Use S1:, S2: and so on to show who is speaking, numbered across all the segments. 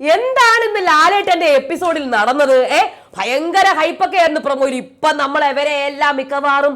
S1: എന്താണ് ഇന്ന് ലാലേട്ടന്റെ എപ്പിസോഡിൽ നടന്നത്? ഏ ഭയങ്കര ഹൈപ്പൊക്കെ ആയിരുന്നു പ്രൊമോയിൽ. ഇപ്പൊ നമ്മൾ എവരെ എല്ലാം മിക്കവാറും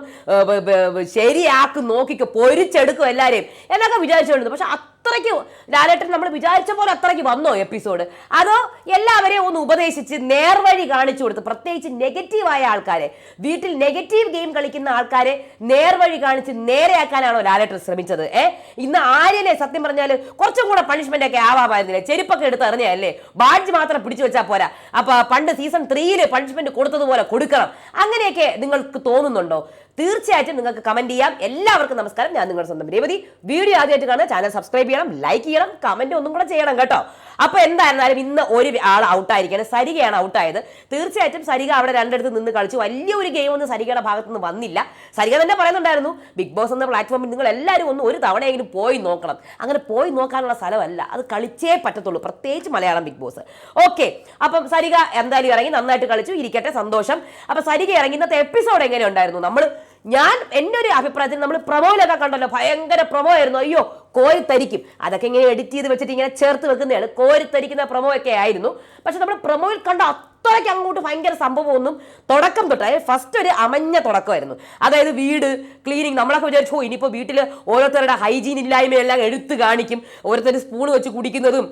S1: ശരിയാക്കി നോക്കി പൊരിച്ചെടുക്കും എല്ലാരെയും. എന്നൊക്കെ വിചാരിച്ചുകൊണ്ടിരുന്നു. പക്ഷെ അത്രയ്ക്ക് ലാലേട്ടൻ നമ്മൾ വിചാരിച്ച പോലെ അത്രയ്ക്ക് വന്നോ എപ്പിസോഡ് അതോ എല്ലാവരെയും ഒന്ന് ഉപദേശിച്ച് നേർവഴി കാണിച്ചു കൊടുത്ത് പ്രത്യേകിച്ച് നെഗറ്റീവായ ആൾക്കാരെ വീട്ടിൽ നെഗറ്റീവ് ഗെയിം കളിക്കുന്ന ആൾക്കാരെ നേർവഴി കാണിച്ച് നേരെയാക്കാനാണോ ലാലേട്ടൻ ശ്രമിച്ചത് ഏ? ഇന്ന് ആര്യനെ സത്യം പറഞ്ഞാൽ കുറച്ചും കൂടെ പണിഷ്മെന്റ് ഒക്കെ ആവാമായിരുന്നില്ലേ? ചെരുപ്പൊക്കെ എടുത്ത് എറിഞ്ഞല്ലേ ബാഡ്ജ് മാത്രം പിടിച്ചു വെച്ചാൽ പോരാ. അപ്പൊ പണ്ട് സീസൺ ത്രീയിൽ പണിഷ്മെന്റ് കൊടുത്തതുപോലെ കൊടുക്കണം. അങ്ങനെയൊക്കെ നിങ്ങൾക്ക് തോന്നുന്നുണ്ടോ? തീർച്ചയായിട്ടും നിങ്ങൾക്ക് കമന്റ് ചെയ്യാം. എല്ലാവർക്കും നമസ്കാരം. ഞാൻ നിങ്ങളുടെ സ്വന്തം രേവതി. വീഡിയോ ആദ്യമായിട്ട് കാണുക ചാനൽ സബ്സ്ക്രൈബ് ചെയ്യണം ലൈക്ക് ചെയ്യണം കമന്റ് ഒന്നും കൂടെ ചെയ്യണം കേട്ടോ. അപ്പൊ എന്തായിരുന്നാലും ഇന്ന് ഒരു ആൾ ഔട്ടായിരിക്കുകയാണ് സരികയാണ് ഔട്ടായത് തീർച്ചയായിട്ടും സരിക അവിടെ രണ്ടിടത്ത് നിന്ന് കളിച്ചു. വലിയൊരു ഗെയിം ഒന്നും സരികയുടെ ഭാഗത്ത് നിന്ന് വന്നില്ല. സരിക തന്നെ പറയുന്നുണ്ടായിരുന്നു ബിഗ് ബോസ് എന്ന പ്ലാറ്റ്ഫോമിൽ നിങ്ങൾ എല്ലാവരും ഒന്ന് ഒരു തവണയെങ്കിലും പോയി നോക്കണം. അങ്ങനെ പോയി നോക്കാനുള്ള സ്ഥലമല്ല. അത് കളിച്ചേ പറ്റത്തുള്ളൂ. പ്രത്യേകിച്ച് മലയാളം ബിഗ് ബോസ് ഓക്കെ അപ്പം സരിക എന്തായാലും ഇറങ്ങി നന്നായിട്ട് കളിച്ചു. ഇരിക്കട്ടെ സന്തോഷം. അപ്പൊ സരിക ഇറങ്ങി ഇന്നത്തെ എപ്പിസോഡ് എങ്ങനെ ഉണ്ടായിരുന്നു നമ്മൾ ഞാൻ എന്റെ ഒരു അഭിപ്രായത്തിൽ നമ്മൾ പ്രമോയിലൊക്കെ കണ്ടല്ലോ ഭയങ്കര പ്രമോ ആയിരുന്നു. അയ്യോ കോരിത്തരിക്കും അതൊക്കെ ഇങ്ങനെ എഡിറ്റ് ചെയ്ത് വെച്ചിട്ട് ഇങ്ങനെ ചേർത്ത് വെക്കുന്നതാണ്. കോരിത്തരിക്കുന്ന പ്രൊമോ ഒക്കെ ആയിരുന്നു. പക്ഷെ നമ്മൾ പ്രമോയിൽ കണ്ട അത്രയ്ക്ക് അങ്ങോട്ട് ഭയങ്കര സംഭവമൊന്നും തുടക്കം തൊട്ട് അതായത് ഫസ്റ്റ് ഒരു അമഞ്ഞ തുടക്കമായിരുന്നു. അതായത് വീട് ക്ലീനിങ് നമ്മളൊക്കെ വിചാരിച്ചു "ഓ, ഇനിയിപ്പോൾ വീട്ടിൽ ഓരോരുത്തരുടെ ഹൈജീൻ ഇല്ലായ്മയെല്ലാം എടുത്തു കാണിക്കും. ഓരോരുത്തർ സ്പൂൺ വെച്ച് കുടിക്കുന്നതും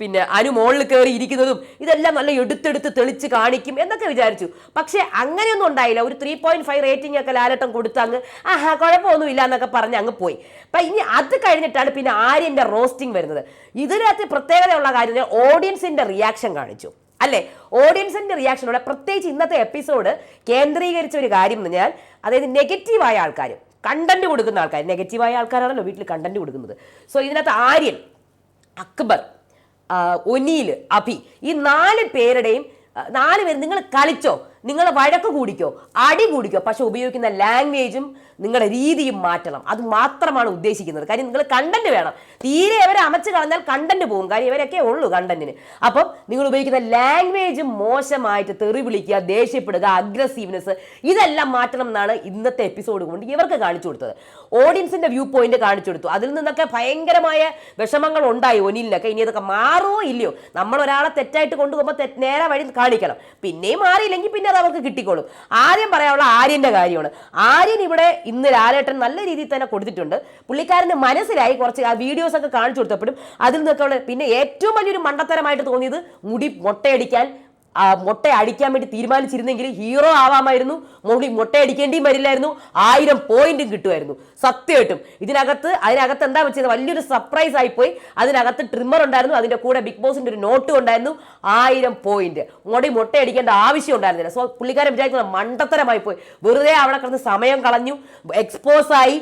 S1: പിന്നെ അനു മുകളിൽ കയറി ഇരിക്കുന്നതും ഇതെല്ലാം നല്ല എടുത്തെടുത്ത് തെളിച്ച് കാണിക്കും എന്നൊക്കെ വിചാരിച്ചു. പക്ഷേ അങ്ങനെയൊന്നും ഉണ്ടായില്ല. ഒരു ത്രീ പോയിന്റ് ഫൈവ് റേറ്റിംഗ് ഒക്കെ ലാലട്ടം കൊടുത്ത് അങ്ങ് ആഹാ കുഴപ്പമൊന്നുമില്ല എന്നൊക്കെ പറഞ്ഞ് അങ്ങ് പോയി. അപ്പം ഇനി അത് കഴിഞ്ഞിട്ടാണ് പിന്നെ ആര്യന്റെ റോസ്റ്റിംഗ് വരുന്നത്. ഇതിനകത്ത് പ്രത്യേകതയുള്ള കാര്യം ഓഡിയൻസിന്റെ റിയാക്ഷൻ കാണിച്ചു. അല്ലേ? ഓഡിയൻസിന്റെ റിയാക്ഷനോടെ പ്രത്യേകിച്ച് ഇന്നത്തെ എപ്പിസോഡ് കേന്ദ്രീകരിച്ച ഒരു കാര്യം എന്ന് പറഞ്ഞാൽ അതായത് നെഗറ്റീവായ ആൾക്കാർ കണ്ടന്റ് കൊടുക്കുന്ന ആൾക്കാർ നെഗറ്റീവായ ആൾക്കാരാണല്ലോ വീട്ടിൽ കണ്ടന്റ് കൊടുക്കുന്നത്. സോ ഇതിനകത്ത് ആര്യൻ അക്ബർ ഒനീൽ അഭി ഈ നാല് പേരുടെയും നാല് പേര് നിങ്ങൾ കളിച്ചോ? നിങ്ങൾ വഴക്ക് കൂടിക്കോ അടി കൂടിക്കോ പക്ഷെ ഉപയോഗിക്കുന്ന ലാംഗ്വേജും നിങ്ങളുടെ രീതിയും മാറ്റണം. അത് മാത്രമാണ് ഉദ്ദേശിക്കുന്നത്. കാര്യം നിങ്ങൾ കണ്ടന്റ് വേണം. തീരെ അവരെ അമച്ച് കളഞ്ഞാൽ കണ്ടന്റ് പോകും. കാര്യം ഇവരൊക്കെ ഉള്ളൂ കണ്ടന്റിന് അപ്പം നിങ്ങൾ ഉപയോഗിക്കുന്ന ലാംഗ്വേജ് മോശമായിട്ട് തെറി വിളിക്കുക ദേഷ്യപ്പെടുക അഗ്രസീവ്നെസ് ഇതെല്ലാം മാറ്റണം എന്നാണ് ഇന്നത്തെ എപ്പിസോഡ് കൊണ്ട് ഇവർക്ക് കാണിച്ചു കൊടുത്തത്. ഓഡിയൻസിന്റെ വ്യൂ പോയിന്റ് കാണിച്ചു കൊടുത്തു. അതിൽ നിന്നൊക്കെ ഭയങ്കരമായ വിഷമങ്ങൾ ഉണ്ടായി ഒനിലിനൊക്കെ. ഇനി അതൊക്കെ മാറുമോ ഇല്ലയോ? നമ്മൾ ഒരാളെ തെറ്റായിട്ട് കൊണ്ടുപോകുമ്പോൾ നേരെ വഴി കാണിക്കണം. പിന്നെയും മാറിയില്ലെങ്കിൽ പിന്നെ അത് അവർക്ക് കിട്ടിക്കോളും. ആര്യം പറയാനുള്ള ആര്യന്റെ കാര്യമാണ്. ആര്യൻ ഇവിടെ ഇന്ന് ലാലേട്ടൻ നല്ല രീതിയിൽ തന്നെ കൊടുത്തിട്ടുണ്ട്. പുള്ളിക്കാരന് മനസ്സിലായി കുറച്ച് ആ വീഡിയോസ് ഒക്കെ കാണിച്ചു കൊടുത്തപ്പോഴും അതിൽ നിന്നൊക്കെ പിന്നെ ഏറ്റവും വലിയൊരു മണ്ടത്തരമായിട്ട് തോന്നിയത് മുടി മൊട്ടയടിക്കാൻ മുട്ട അടിക്കാൻ വേണ്ടി തീരുമാനിച്ചിരുന്നെങ്കിൽ ഹീറോ ആവാമായിരുന്നു. മോളി മുട്ട അടിക്കേണ്ടിയും വരില്ലായിരുന്നു. ആയിരം പോയിന്റും കിട്ടുമായിരുന്നു. സത്യമായിട്ടും. ഇതിനകത്ത് അതിനകത്ത് എന്താ വെച്ചത്? വലിയൊരു സർപ്രൈസ് ആയിപ്പോയി. അതിനകത്ത് ട്രിമ്മർ ഉണ്ടായിരുന്നു. അതിന്റെ കൂടെ ബിഗ് ബോസിന്റെ ഒരു നോട്ടും ഉണ്ടായിരുന്നു. ആയിരം പോയിന്റ്. മോടി മുട്ട അടിക്കേണ്ട ആവശ്യം ഉണ്ടായിരുന്നില്ല. സോ പുള്ളിക്കാരൻ വിചാരിക്കുന്നത് മണ്ടത്തരമായി പോയി വെറുതെ അവിടെ കിടന്ന് സമയം കളഞ്ഞു. എക്സ്പോസ് ആയി.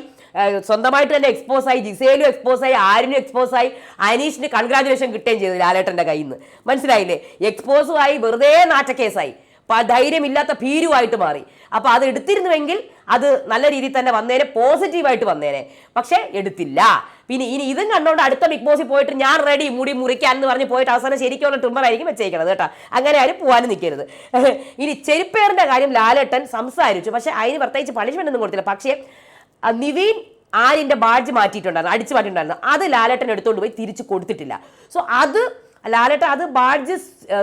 S1: സ്വന്തമായിട്ട് തന്നെ എക്സ്പോസ് ആയി ജിസേലും എക്സ്പോസ് ആയി ആരിനും എക്സ്പോസ് ആയി അനീഷിന് കൺഗ്രാജുലേഷൻ കിട്ടുകയും ചെയ്തു ലാലേട്ടന്റെ കയ്യിൽ നിന്ന്. മനസ്സിലായില്ലേ? എക്സ്പോസും ആയി വെറുതെ നാറ്റക്കേസായി ധൈര്യമില്ലാത്ത ഭീരുവായിട്ട് മാറി. അപ്പോൾ അത് എടുത്തിരുന്നുവെങ്കിൽ അത് നല്ല രീതിയിൽ തന്നെ വന്നേനെ പോസിറ്റീവായിട്ട് വന്നേനെ. പക്ഷേ എടുത്തില്ല. പിന്നെ ഇനി ഇതും കണ്ടുകൊണ്ട് അടുത്ത ബിഗ് ബോസിൽ പോയിട്ട് ഞാൻ റെഡി മുടി മുറിക്കാൻ എന്ന് പറഞ്ഞ് പോയിട്ട് അവസാനം ശരിക്കുള്ള ട്രിമ്മർ ആയിരിക്കും വെച്ചേക്കണത് കേട്ടോ. അങ്ങനെ ആരും പോകാനും നിൽക്കരുത്. ഇനി ചെരുപ്പേറിന്റെ കാര്യം ലാലേട്ടൻ സംസാരിച്ചു. പക്ഷേ അതിന് പ്രത്യേകിച്ച് പണിഷ്മെന്റ് ഒന്നും കൊടുത്തില്ല. പക്ഷേ നിവീൻ ആര്യന്റെ ബാഡ്ജ് മാറ്റിയിട്ടുണ്ടായിരുന്നു അടിച്ചു മാറ്റിയിട്ടുണ്ടായിരുന്നു. അത് ലാലേട്ടൻ എടുത്തുകൊണ്ട് പോയി തിരിച്ചു കൊടുത്തിട്ടില്ല. സോ അത് ലാലേട്ടൻ അത് ബാഡ്ജ്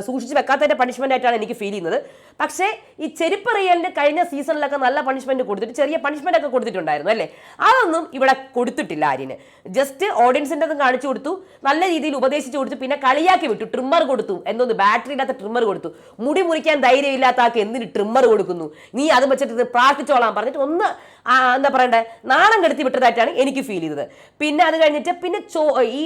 S1: സൂക്ഷിച്ച് വെക്കാത്തതിന്റെ പണിഷ്മെന്റ് ആയിട്ടാണ് എനിക്ക് ഫീൽ ചെയ്യുന്നത്. പക്ഷേ ഈ ചെരുപ്പ് റിയലിന് കഴിഞ്ഞ സീസണിലൊക്കെ നല്ല പണിഷ്മെന്റ് കൊടുത്തിട്ട് ചെറിയ പണിഷ്മെന്റ് ഒക്കെ കൊടുത്തിട്ടുണ്ടായിരുന്നു അല്ലേ? അതൊന്നും ഇവിടെ കൊടുത്തിട്ടില്ല ആര്യന്. ജസ്റ്റ് ഓഡിയൻസിന്റെ കാണിച്ചു കൊടുത്തു നല്ല രീതിയിൽ ഉപദേശിച്ചു കൊടുത്തു പിന്നെ കളിയാക്കി വിട്ടു ട്രിമ്മർ കൊടുത്തു. എന്തോന്ന് ബാറ്ററി ഇല്ലാത്ത ട്രിമ്മർ കൊടുത്തു. മുടി മുറിക്കാൻ ധൈര്യമില്ലാത്ത ആൾക്ക് എന്തിന് ട്രിമ്മർ കൊടുക്കുന്നു? നീ അത് വെച്ചിട്ട് പ്രാർത്ഥിച്ചോളാം പറഞ്ഞിട്ട് ഒന്ന് എന്താ പറയണ്ടേ നാണം കെടുത്തി വിട്ടതായിട്ടാണ് എനിക്ക് ഫീൽ ചെയ്തത്. പിന്നെ അത് കഴിഞ്ഞിട്ട് പിന്നെ ചോ ഈ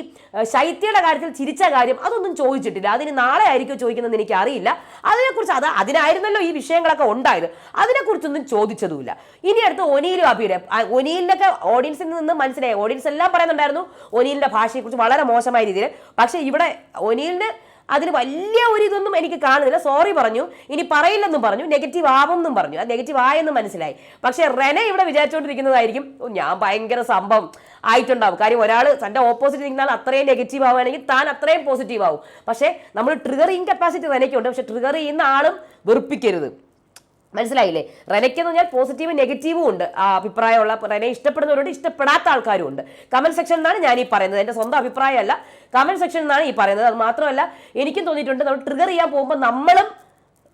S1: ശൈത്യയുടെ കാര്യത്തിൽ ചിരിച്ച കാര്യം അതൊന്നും ചോദിച്ചിട്ടില്ല. അതിന് നാളെ ആയിരിക്കും ചോദിക്കുന്നതെന്ന് എനിക്ക് അറിയില്ല അതിനെക്കുറിച്ച് അത് അതിനായിരുന്നല്ലോ ഈ വിഷയങ്ങളൊക്കെ ഉണ്ടായത്. അതിനെക്കുറിച്ചൊന്നും ചോദിച്ചതുമില്ല. ഇനി അടുത്ത് ഒനിയിലും അബിയുടെ ഒനിയിലൊക്കെ ഓഡിയൻസിൽ നിന്ന് മനസ്സിലായി. ഓഡിയൻസ് എല്ലാം പറയുന്നുണ്ടായിരുന്നു ഒനീലിന്റെ ഭാഷയെക്കുറിച്ച് വളരെ മോശമായ രീതിയിൽ. പക്ഷേ ഇവിടെ ഒനിയിലിന് അതിന് വലിയ ഒരു ഇതൊന്നും എനിക്ക് കാണുന്നില്ല. സോറി പറഞ്ഞു. ഇനി പറയില്ലെന്നും പറഞ്ഞു. നെഗറ്റീവ് ആവുമെന്നും പറഞ്ഞു. അത് നെഗറ്റീവ് ആയെന്ന് മനസ്സിലായി. പക്ഷേ റെന ഇവിടെ വിചാരിച്ചുകൊണ്ടിരിക്കുന്നതായിരിക്കും ഞാൻ ഭയങ്കര സംഭവം. ആയിട്ടുണ്ടാവും. കാര്യം ഒരാൾ തന്റെ ഓപ്പോസിറ്റ് നിന്നാൽ അത്രയും നെഗറ്റീവ് ആവുകയാണെങ്കിൽ താൻ അത്രയും പോസിറ്റീവ് ആവും. പക്ഷേ നമ്മൾ ട്രിഗർ ഇൻകപ്പാസിറ്റി റെനയ്ക്കുണ്ട് പക്ഷേ ട്രിഗർ ചെയ്യുന്ന ആളും വെറുപ്പിക്കരുത്. മനസ്സിലായില്ലേ? റെനയ്ക്കെന്ന് പറഞ്ഞാൽ പോസിറ്റീവും നെഗറ്റീവും ഉണ്ട്. ആ അഭിപ്രായമുള്ള റെനെ ഇഷ്ടപ്പെടുന്നവരുണ്ട് ഇഷ്ടപ്പെടാത്ത ആൾക്കാരും ഉണ്ട്. കമന്റ് സെക്ഷനിൽ നിന്നാണ് ഞാൻ ഈ പറയുന്നത്. എന്റെ സ്വന്തം അഭിപ്രായമല്ല. കമന്റ് സെക്ഷനിൽ നിന്നാണ് ഈ പറയുന്നത്. അത് മാത്രമല്ല എനിക്കും തോന്നിയിട്ടുണ്ട് നമ്മൾ ട്രിഗർ ചെയ്യാൻ പോകുമ്പോൾ നമ്മളും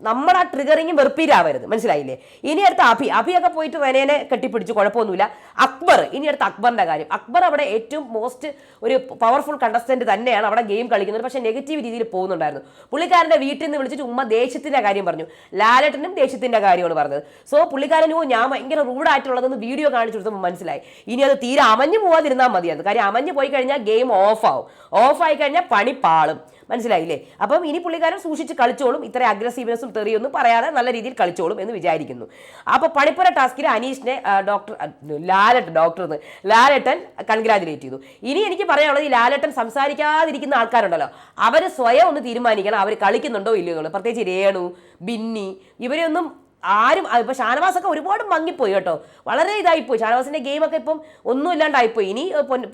S1: നമ്മുടെ ആ ട്രിഗറിങ് വെറുപ്പീരാവരുത്. മനസ്സിലായില്ലേ? ഇനി അടുത്ത അഭി. അഭിയൊക്കെ പോയിട്ട് റെനേനെ കെട്ടിപ്പിടിച്ചു കുഴപ്പമൊന്നുമില്ല. അക്ബർ ഇനി അടുത്ത അക്ബറിന്റെ കാര്യം. അക്ബർ അവിടെ ഏറ്റവും മോസ്റ്റ് ഒരു പവർഫുൾ കണ്ടസ്റ്റന്റ് തന്നെയാണ് അവിടെ ഗെയിം കളിക്കുന്നത്. പക്ഷേ നെഗറ്റീവ് രീതിയിൽ പോകുന്നുണ്ടായിരുന്നു. പുള്ളിക്കാരന്റെ വീട്ടിൽ നിന്ന് വിളിച്ചിട്ട് ഉമ്മ ദേശത്തിന്റെ കാര്യം പറഞ്ഞു. ലാലേട്ടനും ദേശത്തിന്റെ കാര്യമാണ് പറഞ്ഞത്. സോ പുള്ളിക്കാരനോ ഞാൻ ഭയങ്കര റൂഡായിട്ടുള്ളതെന്ന് വീഡിയോ കാണിച്ചു കൊടുത്തപ്പോൾ മനസ്സിലായി. ഇനി അത് തീരെ അമഞ്ഞു പോവാതിരുന്നാൽ മതിയായിരുന്നു. കാര്യം അമഞ്ഞു പോയി കഴിഞ്ഞാൽ ഗെയിം ഓഫ് ആവും. ഓഫ് ആയി കഴിഞ്ഞാൽ പണി പാളും. മനസ്സിലായില്ലേ? അപ്പം ഇനി പുള്ളിക്കാരൻ സൂക്ഷിച്ച് കളിച്ചോളും. ഇത്ര അഗ്രസീവ്നെസ്സും തെറിയൊന്നും പറയാതെ നല്ല രീതിയിൽ കളിച്ചോളും എന്ന് വിചാരിക്കുന്നു. അപ്പോൾ പണിപ്പുര ടാസ്കിൽ അനീഷിനെ ഡോക്ടർ ലാലട്ടൻ ഡോക്ടർ എന്ന് ലാലട്ടൻ കൺഗ്രാജുലേറ്റ് ചെയ്തു. ഇനി എനിക്ക് പറയാനുള്ളത് ഈ ലാലട്ടൻ സംസാരിക്കാതിരിക്കുന്ന ആൾക്കാരുണ്ടല്ലോ. അവർ സ്വയം ഒന്ന് തീരുമാനിക്കണം അവർ കളിക്കുന്നുണ്ടോ ഇല്ലയോ എന്നുള്ളത്. പ്രത്യേകിച്ച് രേണു ബിന്നി ഇവരെയൊന്നും ആരും ഇപ്പോൾ ഇപ്പൊ ഷാനവാസൊക്കെ ഒരുപാട് മങ്ങിപ്പോയി കേട്ടോ. വളരെ ഇതായിപ്പോയി. ഷാനവാസിന്റെ ഗെയിമൊക്കെ ഇപ്പം ഒന്നും ഇല്ലാണ്ടായിപ്പോയി ഇനി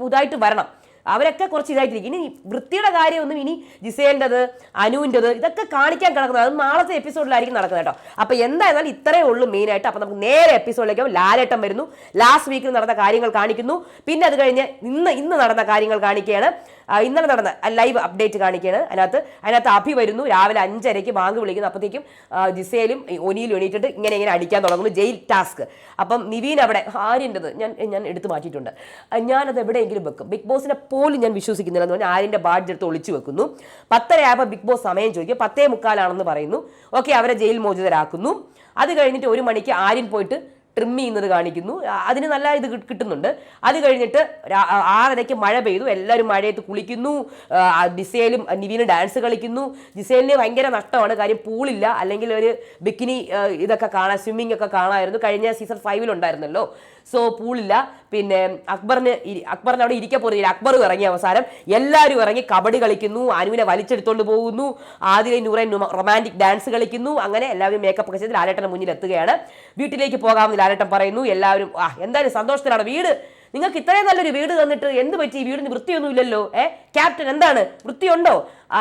S1: പുതുതായിട്ട് വരണം. അവരൊക്കെ കുറച്ച് ഇതായിട്ടിരിക്കും. ഇനി വൃത്തിയുടെ കാര്യമൊന്നും ഇനി ജിസേലിന്റെത് അനുവിന്റെത് ഇതൊക്കെ കാണിക്കാൻ കിടക്കുന്നത് അത് നാളത്തെ എപ്പിസോഡിലായിരിക്കും നടക്കുന്നത് കേട്ടോ. അപ്പോൾ എന്തായിരുന്നാലും ഇത്രയേ ഉള്ളൂ മെയിനായിട്ട് അപ്പോൾ നമുക്ക് നേരെ എപ്പിസോഡിലേക്ക് ലാലേട്ടം വരുന്നു. ലാസ്റ്റ് വീക്കിൽ നടന്ന കാര്യങ്ങൾ കാണിക്കുന്നു. പിന്നെ അത് കഴിഞ്ഞ് ഇന്ന് ഇന്ന് നടന്ന കാര്യങ്ങൾ കാണിക്കുകയാണ്. ഇന്നലെ നടന്ന ലൈവ് അപ്ഡേറ്റ് കാണിക്കുകയാണ്. അതിനകത്ത് അതിനകത്ത് അഭി വരുന്നു. രാവിലെ അഞ്ചരയ്ക്ക് ബാങ്ക് വിളിക്കുന്നു. അപ്പോഴത്തേക്കും ജിസയിലും ഒനിയിലും എണീറ്റിട്ട് ഇങ്ങനെ ഇങ്ങനെ അടിക്കാൻ തുടങ്ങുന്നു. Jail task. അപ്പം നിവീൻ അവിടെ ആര്യന്റെത് ഞാൻ ഞാൻ എടുത്തു മാറ്റിയിട്ടുണ്ട്. ഞാനത് എവിടെയെങ്കിലും വെക്കും. ബിഗ് ബോസിനെ പോലും ഞാൻ വിശ്വസിക്കുന്നില്ല എന്ന് പറഞ്ഞാൽ ആര്യന്റെ ബാഡ്ജ് എടുത്ത് ഒളിച്ചു വെക്കുന്നു. പത്തരയായപ്പോൾ ബിഗ് ബോസ് സമയം ചോദിക്കും. പത്തേ മുക്കാലാണെന്ന് പറയുന്നു. ഓക്കെ അവരെ ജയിൽ മോചിതരാക്കുന്നു. അത് കഴിഞ്ഞിട്ട് ഒരു മണിക്ക് ആര്യൻ പോയിട്ട് ട്രിം ചെയ്യുന്നത് കാണിക്കുന്നു. അതിന് നല്ല ഇത് കിട്ടുന്നുണ്ട്. അത് കഴിഞ്ഞിട്ട് ആറരയ്ക്ക് മഴ പെയ്തു. എല്ലാവരും മഴയത്ത് കുളിക്കുന്നു. ജിസേലും നിവീനും ഡാൻസ് കളിക്കുന്നു. ജിസേലിന് ഭയങ്കര നഷ്ടമാണ്. കാര്യം പൂളില്ല. അല്ലെങ്കിൽ ഒരു ബിക്കിനി ഇതൊക്കെ കാണാൻ സ്വിമ്മിംഗ് ഒക്കെ കാണാമായിരുന്നു. കഴിഞ്ഞ സീസൺ ഫൈവിലുണ്ടായിരുന്നല്ലോ. സോ പൂളില്ല. പിന്നെ അക്ബറിന് അക്ബറിന് അവിടെ ഇരിക്കാൻ പോകുന്നില്ല അക്ബർ ഇറങ്ങി അവസാനം. എല്ലാവരും ഇറങ്ങി കബഡി കളിക്കുന്നു. അനുവിനെ വലിച്ചെടുത്തോണ്ട് പോകുന്നു. ആദ്യം നൂറൻ റൊമാന്റിക് ഡാൻസ് കളിക്കുന്നു. അങ്ങനെ എല്ലാവരും മേക്കപ്പ് ഒക്കെ ചെയ്ത് ലാലേട്ടന്റെ മുന്നിൽ എത്തുകയാണ് വീട്ടിലേക്ക് പോകാമെന്ന് ലാലേട്ടൻ പറയുന്നു. എല്ലാവരും ആ എന്തായാലും സന്തോഷത്തിലാണ്. വീട് നിങ്ങൾക്ക് ഇത്രയും നല്ലൊരു വീട് തന്നിട്ട് എന്ത് പറ്റി? വീടിന് വൃത്തിയൊന്നും ഇല്ലല്ലോ ഏ? ക്യാപ്റ്റൻ എന്താണ്? വൃത്തിയുണ്ടോ?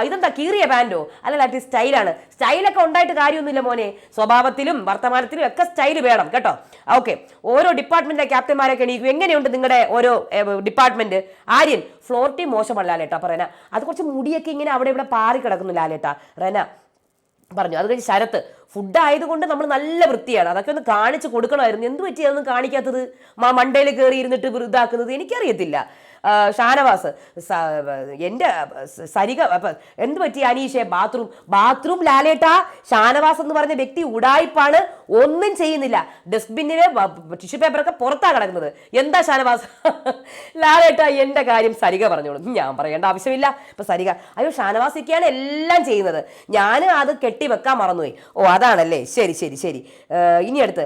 S1: ഇതെന്താ കീറിയ പാന്റോ അല്ല അത് സ്റ്റൈലാണ്. സ്റ്റൈലൊക്കെ ഉണ്ടായിട്ട് കാര്യമൊന്നുമില്ല മോനെ. സ്വഭാവത്തിലും വർത്തമാനത്തിലും ഒക്കെ സ്റ്റൈൽ വേണം കേട്ടോ. ഓക്കെ. ഓരോ ഡിപ്പാർട്ട്മെന്റിലെ ക്യാപ്റ്റന്മാരൊക്കെ എണീക്കും. എങ്ങനെയുണ്ട് നിങ്ങളുടെ ഓരോ ഡിപ്പാർട്ട്മെന്റ്? ആര്യൻ ഫ്ലോർ ടീം മോശമല്ല ലാലേട്ടാ പറയണ. അത് കുറച്ച് മുടിയൊക്കെ ഇങ്ങനെ അവിടെ ഇവിടെ പാറി കിടക്കുന്നു ലാലേട്ടാ. റെന പറഞ്ഞു. അത് കഴിഞ്ഞ് ശരത്ത് ഫുഡ് ആയതുകൊണ്ട് നമ്മൾ നല്ല വൃത്തിയാണ്. അതൊക്കെ ഒന്ന് കാണിച്ച് കൊടുക്കണമായിരുന്നു. എന്ത് പറ്റി അതൊന്നും കാണിക്കാത്തത്? മാ മണ്ടയിൽ കയറി ഇരുന്നിട്ട് ഇതാക്കുന്നത് എനിക്കറിയത്തില്ല. ഷാനവാസ് എന്റെ സരിക എന്ത് പറ്റി അനീഷെ? ബാത്റൂം ബാത്റൂം ലാലേട്ടാ. ഷാനവാസ് എന്ന് പറഞ്ഞ വ്യക്തി ഉടായിപ്പാണ്. ഒന്നും ചെയ്യുന്നില്ല. ഡസ്റ്റ്ബിന്നിൽ ടിഷ്യൂ പേപ്പറൊക്കെ പുറത്താ കിടക്കുന്നത്. എന്താ ഷാനവാസ്? ലാലേട്ടാ എന്റെ കാര്യം സരിക പറഞ്ഞോളൂ. ഞാൻ പറയേണ്ട ആവശ്യമില്ല. ഇപ്പൊ സരിക അയ്യോ ഷാനവാസ് ഇക്കയാണ് എല്ലാം ചെയ്യുന്നത്. ഞാൻ അത് കെട്ടി വെക്കാൻ മറന്നുപോയി. ഓ അതാണല്ലേ. ശരി ശരി ശരി. ഇനി അടുത്ത്.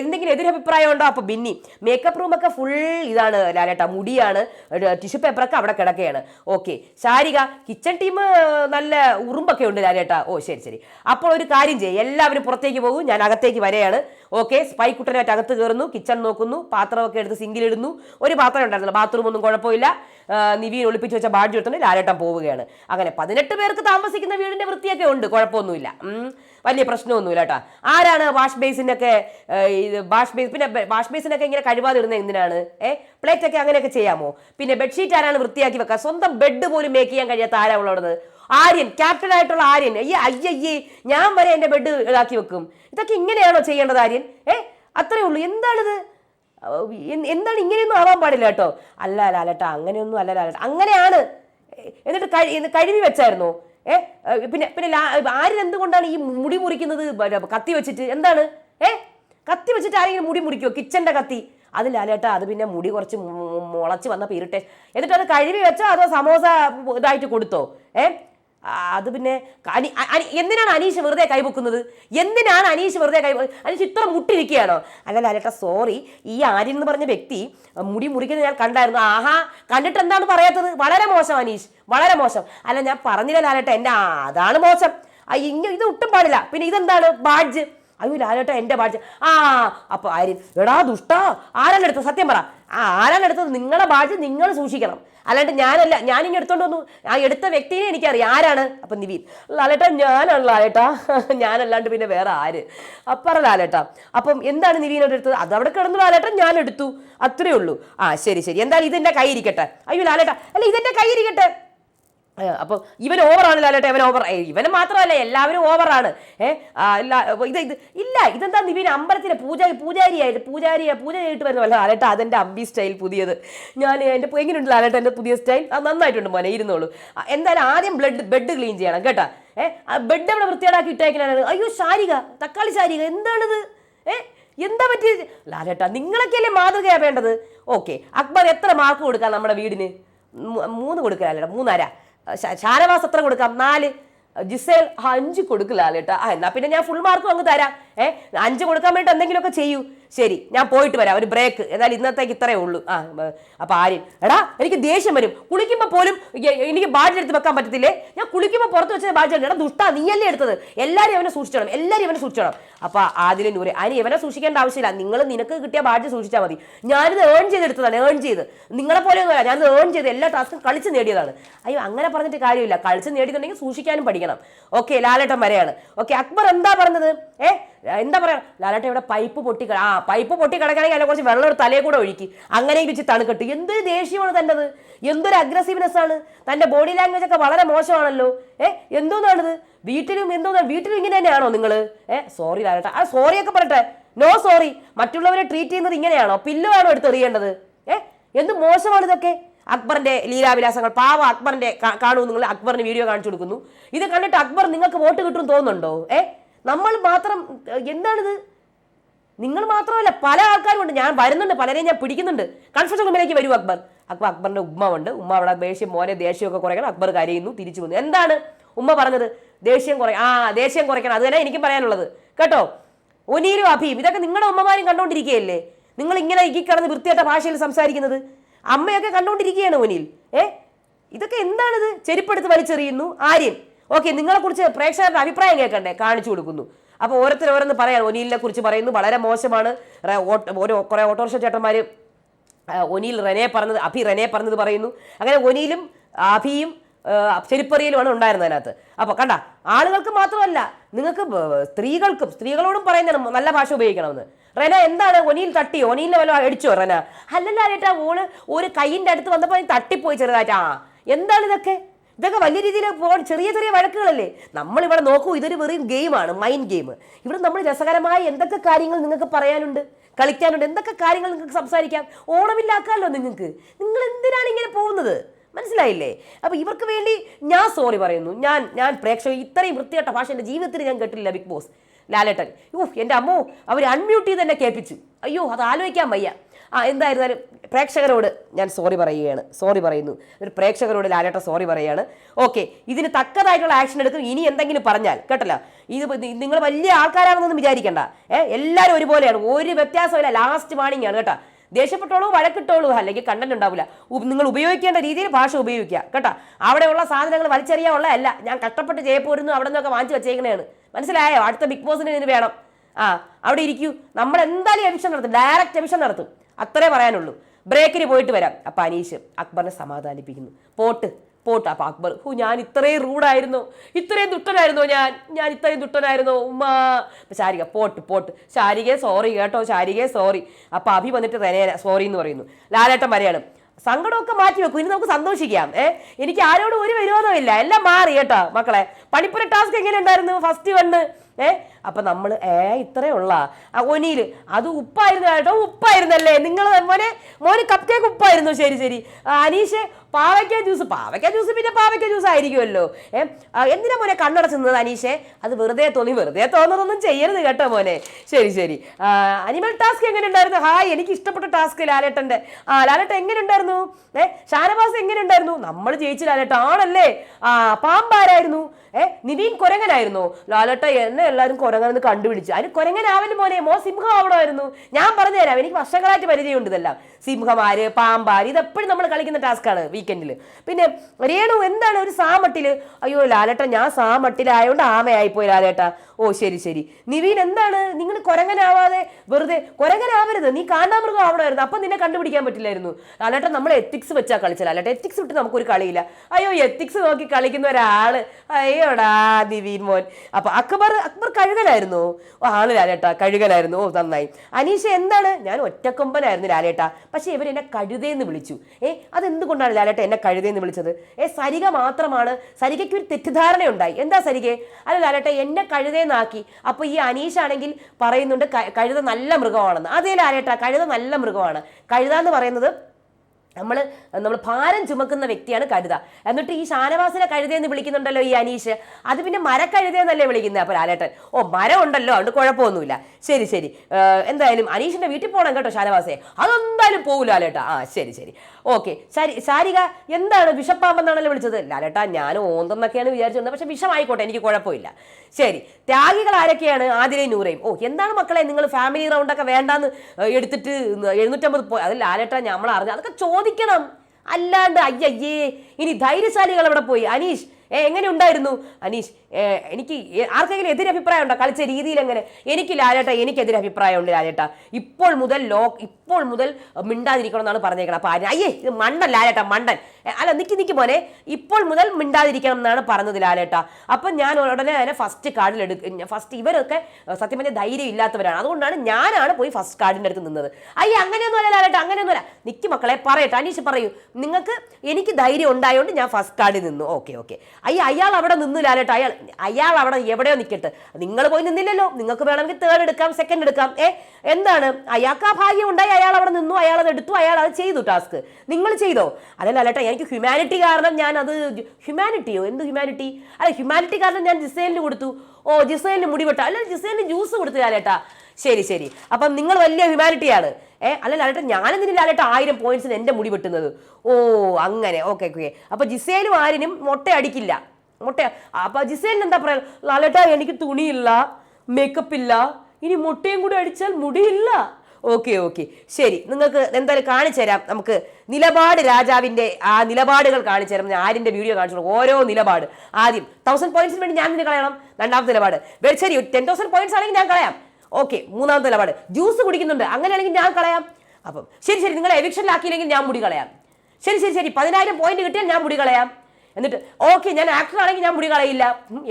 S1: എന്തെങ്കിലും എതിരഭിപ്രായം ഉണ്ടോ? അപ്പൊ ബിന്നി മേക്കപ്പ് റൂമൊക്കെ ഫുൾ ഇതാണ് ലാലേട്ടാ. മുടിയാണ്. ടിഷ്യൂ പേപ്പറൊക്കെ അവിടെ കിടക്കുകയാണ് ഓക്കെ ശാരിക കിച്ചൺ ടീം നല്ല ഉറുമ്പൊക്കെ ഉണ്ട് ലാലേട്ടാ. ഓ ശരി ശരി. അപ്പോൾ ഒരു കാര്യം ചെയ്യും. എല്ലാവരും പുറത്തേക്ക് പോകും. ഞാൻ അകത്തേക്ക് വരെയാണ്. ഓക്കെ സ്പൈ കുട്ടനായിട്ട് അകത്ത് കയറുന്നു കിച്ചൺ നോക്കുന്നു പാത്രമൊക്കെ എടുത്ത് സിങ്കിലിടുന്നു ഒരു പാത്രം ഉണ്ടായിരുന്നില്ല ബാത്റൂം ഒന്നും കുഴപ്പമില്ല. നിവിയിൽ നിവിയെ ഒളിപ്പിച്ച് വെച്ച ബാഡ്ജ് എടുത്തോണ്ട് ലാലേട്ടൻ പോവുകയാണ്. അങ്ങനെ പതിനെട്ട് പേർക്ക് താമസിക്കുന്ന വീടിന്റെ വൃത്തിയൊക്കെ ഉണ്ട് കുഴപ്പമൊന്നുമില്ല. വലിയ പ്രശ്നമൊന്നുമില്ല കേട്ടോ. ആരാണ് വാഷ് ബേസിനൊക്കെ ഇത് വാഷ് ബേസ് പിന്നെ വാഷ് ബേസിനൊക്കെ ഇങ്ങനെ കഴിവാതെ ഇടുന്നത് എന്തിനാണ്? ഏ പ്ലേറ്റ് ഒക്കെ അങ്ങനെയൊക്കെ ചെയ്യാമോ? പിന്നെ ബെഡ്ഷീറ്റ് ആരാണ് വൃത്തിയാക്കി വെക്കുക? സ്വന്തം ബെഡ് പോലും മേക്ക് ചെയ്യാൻ കഴിയാത്ത ആരാ ഉള്ളത്? ആര്യൻ ക്യാപ്റ്റൻ ആയിട്ടുള്ള ആര്യൻ. അയ്യേ അയ്യയ്യേ ഞാൻ വരെ എന്റെ ബെഡ് ഇതാക്കി വെക്കും. ഇതൊക്കെ ഇങ്ങനെയാണോ ചെയ്യേണ്ടത് ആര്യൻ? ഏ അത്രേ ഉള്ളൂ. എന്താണിത്? എന്താണ് ഇങ്ങനെയൊന്നും ആവാൻ പാടില്ല കേട്ടോ. അല്ല ലാലട്ട അങ്ങനെയൊന്നും അല്ല ലാലേട്ട അങ്ങനെയാണ്. എന്നിട്ട് കഴുകി വെച്ചായിരുന്നു? ഏ പിന്നെ പിന്നെ ആര്യൻ എന്തുകൊണ്ടാണ് ഈ മുടി മുറിക്കുന്നത്? കത്തി വെച്ചിട്ട്. എന്താണ്? ഏ കത്തി വെച്ചിട്ട് ആരെങ്കിലും മുടി മുറിക്കോ കിച്ചന്റെ കത്തി. അത് ലാലേട്ട അത് പിന്നെ മുടി കുറച്ച് മുളച്ച് വന്നപ്പോൾ ഇറിട്ടേ എന്നിട്ട് അത് കഴുകി വെച്ചോ? അതോ സമോസ ഇതായിട്ട് കൊടുത്തോ? ഏ ആ, അത് പിന്നെ അനി- എന്തിനാണ് അനീഷ് വെറുതെ കൈപൊക്കുന്നത് എന്തിനാണ് അനീഷ് വെറുതെ കൈ അനീഷ് ഇത്ര മുട്ടിരിക്കുകയാണോ? അല്ല അല്ലേട്ടാ സോറി ഈ ആര്യൻ എന്ന് പറഞ്ഞ വ്യക്തി മുടി മുറിക്കുന്നത് ഞാൻ കണ്ടായിരുന്നു. ആഹാ കണ്ടിട്ട് എന്താണ് പറയാത്തത്? വളരെ മോശം അനീഷ്. വളരെ മോശം. അല്ല ഞാൻ പറഞ്ഞില്ല ലാലേട്ട. എന്റെ അതാണ് മോശം. ആ, ഇങ്ങ ഇത് ഒട്ടും പാടില്ല. പിന്നെ ഇതെന്താണ്? ബാഡ്ജ്. അയ്യോ ലാലേട്ട എന്റെ ബാഡ്ജ്. ആ അപ്പോൾ ആര്യൻ എടാ ദുഷ്ടാ ആരാണ് എടുത്തത്? സത്യം പറ. ആ ആരാണ് എടുത്തത്? നിങ്ങളുടെ ബാഡ്ജ് നിങ്ങൾ സൂക്ഷിക്കണം. അല്ലാണ്ട് ഞാനല്ല ഞാൻ ഇനി എടുത്തോണ്ട് വന്നു. ആ എടുത്ത വ്യക്തിനെ എനിക്കറിയാം. ആരാണ്? അപ്പൊ നിവീൻ. ലാലേട്ട ഞാനാണ് ലാലേട്ട. ഞാനല്ലാണ്ട് പിന്നെ വേറെ ആര്? അപ്പറ ലാലേട്ട. അപ്പം എന്താണ് നിവീനോട് എടുത്തത്? അത് അവിടെ കിടന്നു ലാലേട്ട ഞാൻ എടുത്തു. അത്രേ ഉള്ളൂ. ആ ശരി ശരി. എന്തായാലും ഇതെന്റെ കൈ ഇരിക്കട്ടെ. അയ്യോ ലാലേട്ട. അല്ല ഇതെന്റെ കൈ ഇരിക്കട്ടെ. അപ്പോൾ ഇവൻ ഓവറാണ് ലാലേട്ട ഇവൻ ഓവർ ഇവൻ മാത്രമല്ല എല്ലാവരും ഓവറാണ് ഏഹ് ഇത് ഇത് ഇല്ല ഇതെന്താ നിവിൻ അമ്പലത്തിലെ പൂജ പൂജാരിയായിട്ട് പൂജാരിയ പൂജ ചെയ്തിട്ട് വരുന്ന പോലെ ലാലേട്ട അതെന്റെ അമ്പി സ്റ്റൈൽ പുതിയത്. ഞാൻ എന്റെ എങ്ങനെയുണ്ട് ലാലേട്ട എന്റെ പുതിയ സ്റ്റൈൽ അത് നന്നായിട്ടുണ്ട് മോനെ ഇരുന്നോളൂ. എന്തായാലും ആദ്യം ബ്ലഡ് ബെഡ് ക്ലീൻ ചെയ്യണം കേട്ടാ. ഏഹ് ബെഡ് അവിടെ വൃത്തിയേടാക്കി ഇട്ടേക്കലാണ് അയ്യോ ശാരിക തക്കാളി ശാരിക എന്താണിത്? ഏഹ് എന്താ പറ്റി ലാലേട്ട നിങ്ങളൊക്കെയല്ലേ മാതൃകയാണ് വേണ്ടത്? ഓക്കെ അക്ബർ എത്ര മാർക്ക് കൊടുക്കാം നമ്മുടെ വീടിന്? മൂന്ന് കൊടുക്കുക ലാലേട്ട മൂന്നര. ഷാനവാസ് എത്ര കൊടുക്കാം? നാല്. ജിസേൽ ആ, അഞ്ച് കൊടുക്കില്ല ലാലേട്ടാ. ആ എന്നാ പിന്നെ ഞാൻ ഫുൾ മാർക്കും അങ്ങ് തരാം. ഏഹ് അഞ്ച് കൊടുക്കാൻ വേണ്ടി എന്തെങ്കിലുമൊക്കെ ചെയ്യൂ. ശരി ഞാൻ പോയിട്ട് വരാം. ഒരു ബ്രേക്ക് എന്നാലും ഇന്നത്തേക്ക് ഇത്രയേ ഉള്ളൂ. ആ ഉം, അപ്പൊ ആര്യൻ എടാ എനിക്ക് ദേഷ്യം വരും. കുളിക്കുമ്പോൾ പോലും എനിക്ക് ബാഡ്ജ് എടുത്ത് വെക്കാൻ പറ്റത്തില്ലേ? ഞാൻ കുളിക്കുമ്പോൾ പുറത്ത് വെച്ച ബാഡ്ജ് എടാ ദുഷ്ട നീയല്ലേ എടുത്തത്? എല്ലാവരും അവനെ സൂക്ഷിച്ചോണം. എല്ലാവരും ഇവനെ സൂക്ഷിച്ചോണം. അപ്പൊ ആദിലെ നൂറ് അതിന് ഇവനെ സൂക്ഷിക്കേണ്ട ആവശ്യമില്ല. നിങ്ങൾ നിനക്ക് കിട്ടിയ ബാഡ്ജ് സൂക്ഷിച്ചാൽ മതി. ഞാനിത് ഏൺ ചെയ്തെടുത്തതാണ് ഏൺ ചെയ്ത്. നിങ്ങളെ പോലെ ഒന്നുമല്ല ഞാനിത് ഏൺ ചെയ്ത് എല്ലാ ടാസ്കും കളിച്ച് നേടിയതാണ്. അയ്യോ അങ്ങനെ പറഞ്ഞിട്ട് കാര്യമില്ല. കളിച്ച് നേടിയിട്ടുണ്ടെങ്കിൽ സൂക്ഷിക്കാനും പഠിക്കണം. ഓക്കെ ലാലേട്ടൻ വരെയാണ്. ഓക്കെ അക്ബർ എന്താ പറഞ്ഞത്? ഏ? എന്താ പറയാ? ലാലേട്ടൻ ഇവിടെ പൈപ്പ് പൊട്ടി ആ പൈപ്പ് പൊട്ടി കിടക്കണമെങ്കിൽ അതിനെ കുറച്ച് വെള്ളം ഒരു തലയെ കൂടെ ഒഴുക്കി. അങ്ങനെ വെച്ച് തണുക്കെട്ട് എന്തൊരു ദേഷ്യമാണ് തന്റെത്? എന്തൊരു അഗ്രസീവ്നെസ് ആണ്? തന്റെ ബോഡി ലാംഗ്വേജ് ഒക്കെ വളരെ മോശമാണല്ലോ. ഏ എന്തോന്നാണിത്? വീട്ടിലും എന്തോന്നാണ് വീട്ടിലും ഇങ്ങനെ തന്നെയാണോ നിങ്ങൾ ഏ സോറി ലാലേട്ട. ആ സോറി ഒക്കെ പറയട്ടെ. നോ സോറി മറ്റുള്ളവരെ ട്രീറ്റ് ചെയ്യുന്നത് ഇങ്ങനെയാണോ? പില്ലുവാണോ എടുത്ത് എറിയേണ്ടത്? ഏ എന്ത് മോശമാണ് ഇതൊക്കെ? അക്ബറിന്റെ ലീലാവിലാസങ്ങൾ. പാവ അക്ബറിന്റെ കാണൂ നിങ്ങൾ അക്ബറിന് വീഡിയോ കാണിച്ചു കൊടുക്കുന്നു. ഇത് കണ്ടിട്ട് അക്ബർ നിങ്ങൾക്ക് വോട്ട് കിട്ടും തോന്നുന്നുണ്ടോ? ഏ നമ്മൾ മാത്രം എന്താണിത്? നിങ്ങൾ മാത്രമല്ല പല ആൾക്കാരും ഉണ്ട് ഞാൻ വരുന്നുണ്ട് പലരെയും ഞാൻ പിടിക്കുന്നുണ്ട്. കൺഫ്യൂഷൻ റൂമിലേക്ക് വരൂ അക്ബർ. അപ്പോൾ അക്ബറിന്റെ ഉമ്മ ഉണ്ട്. ഉമ്മ അവിടെ ദേഷ്യം മോനെ ദേഷ്യമൊക്കെ കുറയ്ക്കണം. അക്ബർ കരയുന്നു തിരിച്ചു വന്നു. എന്താണ്? ഉമ്മ പറഞ്ഞത് ദേഷ്യം കുറയ ആ ദേഷ്യം കുറയ്ക്കണം. അത് തന്നെ എനിക്കും പറയാനുള്ളത്. കേട്ടോ? ഒനീരും അഭിയും ഇതൊക്കെ നിങ്ങളുടെ ഉമ്മമാരും കണ്ടുകൊണ്ടിരിക്കുകയല്ലേ നിങ്ങൾ ഇങ്ങനെ ഇക്കി കിടന്ന് വൃത്തിയായിട്ട ഭാഷയിൽ സംസാരിക്കുന്നത്? അമ്മയൊക്കെ കണ്ടുകൊണ്ടിരിക്കുകയാണ് ഒനിയിൽ ഏ? ഇതൊക്കെ എന്താണിത്? ചെരുപ്പെടുത്ത് വലിച്ചെറിയുന്നു ആര്യൻ. ഓക്കെ നിങ്ങളെക്കുറിച്ച് പ്രേക്ഷകരുടെ അഭിപ്രായം കേൾക്കണ്ടേ? കാണിച്ചു കൊടുക്കുന്നു. അപ്പോൾ ഓരോരുത്തർ ഓരോന്ന് പറയാം ഒനീലിനെ കുറിച്ച് പറയുന്നു. വളരെ മോശമാണ്. ഓരോ കുറേ ഓട്ടോറിക്ഷ ചേട്ടന്മാർ ഒനീൽ റെനെ പറഞ്ഞത് അഭി റെനെ പറഞ്ഞത് പറയുന്നു. അങ്ങനെ ഒനീലും അഭിയും ചെരുപ്പറിയിലുമാണ് ഉണ്ടായിരുന്നത് അതിനകത്ത്. അപ്പോൾ കണ്ട ആളുകൾക്ക് മാത്രമല്ല നിങ്ങൾക്ക് സ്ത്രീകൾക്കും സ്ത്രീകളോടും പറയുന്നതാണ് നല്ല ഭാഷ ഉപയോഗിക്കണമെന്ന്. റെന എന്താണ്? ഒനിയിൽ തട്ടി ഒനിയിലെ വല്ല അടിച്ചോ റെന? അല്ലല്ല ഓൾ ഒരു കൈയിന്റെ അടുത്ത് വന്നപ്പോൾ തട്ടിപ്പോയി ചെറുതായിട്ട്. ആ എന്താണ് ഇതൊക്കെ? ഇതൊക്കെ വലിയ രീതിയിൽ പോകാൻ ചെറിയ ചെറിയ വഴക്കുകളല്ലേ? നമ്മളിവിടെ നോക്കൂ ഇതൊരു വെറും ഗെയിമാണ് മൈൻഡ് ഗെയിം ഇവിടെ നമ്മൾ രസകരമായ എന്തൊക്കെ കാര്യങ്ങൾ നിങ്ങൾക്ക് പറയാനുണ്ട് കളിക്കാനുണ്ട് എന്തൊക്കെ കാര്യങ്ങൾ നിങ്ങൾക്ക് സംസാരിക്കാം? ഓണമില്ലാക്കാമല്ലോ നിങ്ങൾക്ക്. നിങ്ങൾ എന്തിനാണ് ഇങ്ങനെ പോകുന്നത്? മനസ്സിലായില്ലേ? അപ്പോൾ ഇവർക്ക് വേണ്ടി ഞാൻ സോറി പറയുന്നു. ഞാൻ ഞാൻ പ്രേക്ഷകർ ഇത്രയും വൃത്തികെട്ട ഭാഷ എന്റെ ജീവിതത്തിൽ ഞാൻ കേട്ടില്ല ബിഗ് ബോസ്. ലാലേട്ടൻ. ഊഹ് എന്റെ അമ്മോ അവർ അൺമ്യൂട്ട് ചെയ്ത് എന്നെ കേൾപ്പിച്ചു. അയ്യോ അത് ആലോചിക്കാൻ വയ്യ. ആ എന്തായിരുന്നാലും പ്രേക്ഷകരോട് ഞാൻ സോറി പറയുകയാണ്. സോറി പറയുന്നു. ഒരു പ്രേക്ഷകരോട് ലാലേട്ട സോറി പറയുകയാണ്. ഓക്കെ ഇതിന് തക്കതായിട്ടുള്ള ആക്ഷൻ എടുക്കും. ഇനി എന്തെങ്കിലും പറഞ്ഞാൽ കേട്ടല്ലോ? ഇത് നിങ്ങൾ വലിയ ആൾക്കാരാണെന്നൊന്നും വിചാരിക്കണ്ട. ഏഹ് എല്ലാവരും ഒരുപോലെയാണ്. ഒരു വ്യത്യാസമില്ല ലാസ്റ്റ് വാണിംഗ് ആണ് കേട്ടോ? ദേഷ്യപ്പെട്ടോളൂ വഴക്കിട്ടോളൂ അല്ലെങ്കിൽ കണ്ടന്റ് ഉണ്ടാവില്ല നിങ്ങൾ ഉപയോഗിക്കേണ്ട രീതിയിൽ ഭാഷ ഉപയോഗിക്കുക കേട്ടോ? അവിടെയുള്ള സാധനങ്ങൾ വലിച്ചെറിയാനുള്ള അല്ല. ഞാൻ കഷ്ടപ്പെട്ട് ജയപ്പോരുന്നു അവിടെ നിന്നൊക്കെ വാങ്ങിച്ചു വെച്ചേക്കണേണ്. മനസ്സിലായോ? അടുത്ത ബിഗ് ബോസിന് ഇതിന് വേണം. ആ അവിടെ ഇരിക്കൂ. നമ്മൾ എന്തായാലും എവിഷൻ നടത്തും. ഡയറക്റ്റ് എവിഷൻ നടത്തും. അത്രേ പറയാനുള്ളൂ. ബ്രേക്കിന് പോയിട്ട് വരാം. അപ്പം അനീഷ് അക്ബറിനെ സമാധാനിപ്പിക്കുന്നു. പോട്ട് പോട്ട്. അപ്പം അക്ബർ ഹൂ ഞാൻ ഇത്രയും റൂഡായിരുന്നു. ഇത്രയും ദുഷ്ടനായിരുന്നോ ഞാൻ. ഞാൻ ഇത്രയും ദുഷ്ടനായിരുന്നോ. ഉമ്മാ. അപ്പം ശാരിക പോട്ട് പോട്ട്. ശാരികയെ സോറി കേട്ടോ ശാരികയെ സോറി അപ്പം അഭി വന്നിട്ട് തനേന സോറി എന്ന് പറയുന്നു. ലാലേട്ടൻ വരെയാണ് സങ്കടമൊക്കെ മാറ്റി വെക്കും. ഇനി നമുക്ക് സന്തോഷിക്കാം. ഏ എനിക്ക് ആരോടും ഒരു വിരോധവും ഇല്ല. എല്ലാം മാറി കേട്ടോ മക്കളെ. പണിപ്പുര ടാസ്ക് എങ്ങനെ ഉണ്ടായിരുന്നു? ഫസ്റ്റ് വണ്ണ് ഏ അപ്പൊ നമ്മൾ ഏ ഇത്രേ ഉള്ള. ആ ഒനിയിൽ. അത് ഉപ്പായിരുന്നു കേട്ടോ. ഉപ്പായിരുന്നല്ലേ? നിങ്ങൾ മോനെ മോന് കപ്പ് കേക്ക് ഉപ്പായിരുന്നു. ശരി ശരി. അനീഷ് പാവയ്ക്ക ജ്യൂസ് പാവയ്ക്ക ജ്യൂസ് പിന്നെ പാവയ്ക്ക ജ്യൂസ് ആയിരിക്കുമല്ലോ. ഏ? എന്തിനാ മോനെ കണ്ണടച്ചുന്നത് അനീഷേ? അത് വെറുതെ തോന്നി വെറുതെ തോന്നുന്നതൊന്നും ചെയ്യരുത് കേട്ടോ മോനെ. ശരി ശരി. അനിമൽ ടാസ്ക് എങ്ങനെ ഉണ്ടായിരുന്നു ഹായ് എനിക്ക് ഇഷ്ടപ്പെട്ട ടാസ്ക് ലാലേട്ടന്റെ. ആ ലാലേട്ടൻ എങ്ങനെ ഉണ്ടായിരുന്നു ഏ ഷാനവാസ് എങ്ങനെ ഉണ്ടായിരുന്നു നമ്മൾ ജയിച്ചു ലാലേട്ട ആണല്ലേ? ആ പാമ്പാരായിരുന്നു ഏ നിവീൻ കൊരങ്ങനായിരുന്നു. ലാലേട്ട എന്നെ എല്ലാവരും കൊരങ്ങനെന്ന് കണ്ടുപിടിച്ചു. അതിന് കൊരങ്ങനാവൽ മോനെ മോ സിംഹം ആവണമായിരുന്നു ഞാൻ പറഞ്ഞുതരാം എനിക്ക് വർഷങ്ങളായിട്ട് പരിചയമുണ്ട് ഇതെല്ലാം. സിംഹമാര് പാമ്പാര് ഇതെപ്പോഴും നമ്മൾ കളിക്കുന്ന ടാസ്ക്കാണ് വീക്കെൻഡിൽ പിന്നെ രേണു എന്താണ് ഒരു സാമട്ടിൽ അയ്യോ ലാലേട്ട ഞാൻ സാമട്ടിലായോണ്ട് ആമയായിപ്പോയി ലാലേട്ട. ഓ ശരി ശരി. നിവീൻ എന്താണ്? നിങ്ങൾ കുരങ്ങനാവാതെ വെറുതെ കുരങ്ങനാവരുത്. നീ കാണ്ടാമൃഗം ആവണമായിരുന്നു. അപ്പം നിന്നെ കണ്ടുപിടിക്കാൻ പറ്റില്ലായിരുന്നു. ലാലേട്ട നമ്മൾ എത്തിക്സ് വെച്ചാൽ കളിച്ചാൽ ലാലേട്ട എത്തിക്സ് വിട്ട് നമുക്കൊരു കളിയില്ല. അയ്യോ എത്തിക്സ് നോക്കി കളിക്കുന്ന ഒരാൾ. അയ്യോടാ നിവീൻ മോൻ. അപ്പൊ അക്ബർ അക്ബർ കഴുകലായിരുന്നു. ഓ ആണ് ലാലേട്ട കഴുകലായിരുന്നു. ഓ നന്നായി. അനീഷ എന്താണ്? ഞാൻ ഒറ്റക്കൊമ്പനായിരുന്നു ലാലേട്ട. പക്ഷെ ഇവരെന്നെ കഴുതേന്ന് വിളിച്ചു. ഏ അതെന്തുകൊണ്ടാണ് ലാലേട്ട എന്നെ കഴുതേന്ന് വിളിച്ചത്. ഏ സരിക മാത്രമാണ്. സരികയ്ക്ക് ഒരു തെറ്റിദ്ധാരണയുണ്ടായി. എന്താ സരികെ? അല്ല ലാലേട്ടെ എന്നെ കഴുതേന്നാക്കി അപ്പൊ ഈ അനീഷ് ആണെങ്കിൽ പറയുന്നുണ്ട് കഴുത നല്ല മൃഗമാണെന്ന്. അതേ ലാലേട്ടാ കഴുത നല്ല മൃഗമാണ്. കഴുത എന്ന് പറയുന്നത് നമ്മൾ നമ്മൾ ഭാരം ചുമക്കുന്ന വ്യക്തിയാണ് കഴുത. എന്നിട്ട് ഈ ഷാനവാസിനെ കഴുതയെന്ന് വിളിക്കുന്നുണ്ടല്ലോ ഈ അനീഷ്. അത് പിന്നെ മരക്കഴുതയെന്നല്ലേ വിളിക്കുന്നത് അപ്പോൾ ലാലേട്ടൻ ഓ മരം ഉണ്ടല്ലോ അതുകൊണ്ട് കുഴപ്പമൊന്നുമില്ല. ശരി ശരി. എന്തായാലും അനീഷിന്റെ വീട്ടിൽ പോകണം കേട്ടോ ഷാനവാസേ. അതെന്തായാലും പോകില്ല ലാലേട്ടാ. ആ ശരി ശരി. ഓക്കെ ശരി ശാരിക എന്താണ് വിഷപ്പാമ്പെന്നാണല്ലോ വിളിച്ചത്? ലാലേട്ടാ ഞാൻ ഓന്തെന്നൊക്കെയാണ് വിചാരിച്ചത് പക്ഷെ വിഷമായിക്കോട്ടെ എനിക്ക് കുഴപ്പമില്ല. ശരി ത്യാഗികൾ ആരൊക്കെയാണ്? ആദിലയും നൂറയും. ഓ എന്താണ് മക്കളെ നിങ്ങൾ ഫാമിലി റൗണ്ടൊക്കെ വേണ്ടാന്ന് എടുത്തിട്ട് എഴുന്നൂറ്റമ്പത് പോയി അത് ലാലേട്ട നമ്മൾ അറിഞ്ഞു അതൊക്കെ ചോദിക്കണം. അല്ലാണ്ട് അയ്യയ്യേ ഇനി ധൈര്യശാലികൾ അവിടെ പോയി? അനീഷ് എങ്ങനെ ഉണ്ടായിരുന്നു? അനീഷ് എനിക്ക് ആർക്കെങ്കിലും എതിരഭിപ്രായം ഉണ്ടോ? കളിച്ച രീതിയിൽ എങ്ങനെ? എനിക്ക് ലാലേട്ട എനിക്ക് എതിരഭിപ്രായം ഉണ്ട് ലാലേട്ട. ഇപ്പോൾ മുതൽ ലോ ഇപ്പോൾ മുതൽ മിണ്ടാതിരിക്കണം എന്നാണ് പറഞ്ഞേക്കണം അപ്പൊ ആര് അയ്യേ ഇത് മണ്ടൻ ലാലേട്ട മണ്ടൻ. അല്ല നിക്ക് നിക്ക് പോലെ ഇപ്പോൾ മുതൽ മിണ്ടാതിരിക്കണം എന്നാണ് പറഞ്ഞത് ലാലേട്ട. അപ്പൊ ഞാൻ ഉടനെ തന്നെ ഫസ്റ്റ് കാർഡിൽ എടുക്ക ഫസ്റ്റ് ഇവരൊക്കെ സത്യം പറഞ്ഞാൽ ധൈര്യം ഇല്ലാത്തവരാണ്. അതുകൊണ്ടാണ് ഞാനാണ് പോയി ഫസ്റ്റ് കാർഡിന്റെ അടുത്ത് നിന്നത്. അയ്യ അങ്ങനെയൊന്നും അല്ല ലാലേട്ട അങ്ങനെയൊന്നുമല്ല. നിക്ക് മക്കളെ പറയട്ടെ. അനീഷ് പറയൂ. നിങ്ങൾക്ക് എനിക്ക് ധൈര്യം ഉണ്ടായതുകൊണ്ട് ഞാൻ ഫസ്റ്റ് കാർഡിൽ നിന്നു. Okay okay. അയ്യ അയാൾ അവിടെ നിന്നില്ല ലാലേട്ട അയാൾ അയാൾ അവിടെ എവിടെയോ നിൽക്കട്ടെ നിങ്ങൾ പോയി നിന്നില്ലല്ലോ. നിങ്ങൾക്ക് വേണമെങ്കിൽ തേർഡ് എടുക്കാം സെക്കൻഡ് എടുക്കാം. ഏ എന്താണ്? അയാൾക്ക് ആ ഭാഗ്യം ഉണ്ടായി അയാൾ അവിടെ നിന്നു അയാൾ അത് എടുത്തു അയാൾ അത് ചെയ്തു ടാസ്ക് നിങ്ങൾ ചെയ്തോ? അതല്ല ലാലേട്ട എനിക്ക് ഹ്യൂമാനിറ്റി കാരണം ഞാൻ അത് ഹ്യൂമാനിറ്റിയോ എന്ത് ഹ്യൂമാനിറ്റി അല്ല ഹ്യൂമാനിറ്റി കാരണം ഞാൻ ജിസേലിന് കൊടുത്തു. ഓ ജിസേലിന് മുടി വെട്ട. അല്ല ജിസേലിന് ജ്യൂസ് കൊടുത്തു അല്ലേട്ടാ ശരി ശരി. അപ്പം നിങ്ങൾ വലിയ ഹ്യൂമാനിറ്റിയാണ് ഏ അല്ല ലാലേട്ട ഞാനെന്തിന് ലാലേട്ട ആയിരം പോയിന്റ്സിന് എന്റെ മുടി വെട്ടുന്നത്? ഓ അങ്ങനെ. ഓക്കെ ഓക്കെ അപ്പൊ ജിസേലും ആരിനും മുട്ട അടിക്കില്ല. മുട്ട അപ്പൊ ജിസേലിന് എന്താ പറയാ? ലാലേട്ട എനിക്ക് തുണിയില്ല മേക്കപ്പ് ഇല്ല. ഇനി മുട്ടയും കൂടി അടിച്ചാൽ മുടിയില്ല. ഓക്കെ ഓക്കെ ശരി നിങ്ങൾക്ക് എന്തായാലും കാണിച്ചു തരാം. നമുക്ക് നിലപാട് രാജാവിന്റെ ആ നിലപാടുകൾ കാണിച്ചു തരാം. ഞാൻ ആരിന്റെ വീഡിയോ കാണിച്ചു തരാം. ഓരോ നിലപാട്. ആദ്യം തൗസൻഡ് പോയിന്റ്സിന് വേണ്ടി ഞാൻ നിന്നെ കളയണം. രണ്ടാമത്തെ നിലപാട്. വേ- ശരി ടെൻ തൗസൻഡ് പോയിന്റ്സ് ആണെങ്കിൽ ഞാൻ കളയാം. ഓക്കെ മൂന്നാമത്തെ നിലപാട്. ജ്യൂസ് കുടിക്കുന്നുണ്ട്. അങ്ങനെയാണെങ്കിൽ ഞാൻ കളയാം. അപ്പം ശരി ശരി നിങ്ങൾ എവിക്ഷനിലാക്കിയില്ലെങ്കിൽ ഞാൻ മുടി കളയാം. ശരി ശരി ശരി പതിനായിരം പോയിന്റ് കിട്ടിയാൽ ഞാൻ മുടി കളയാം. എന്നിട്ട് ഓക്കെ ഞാൻ ആക്ടർ ആണെങ്കിൽ ഞാൻ മുടി കളയില്ല.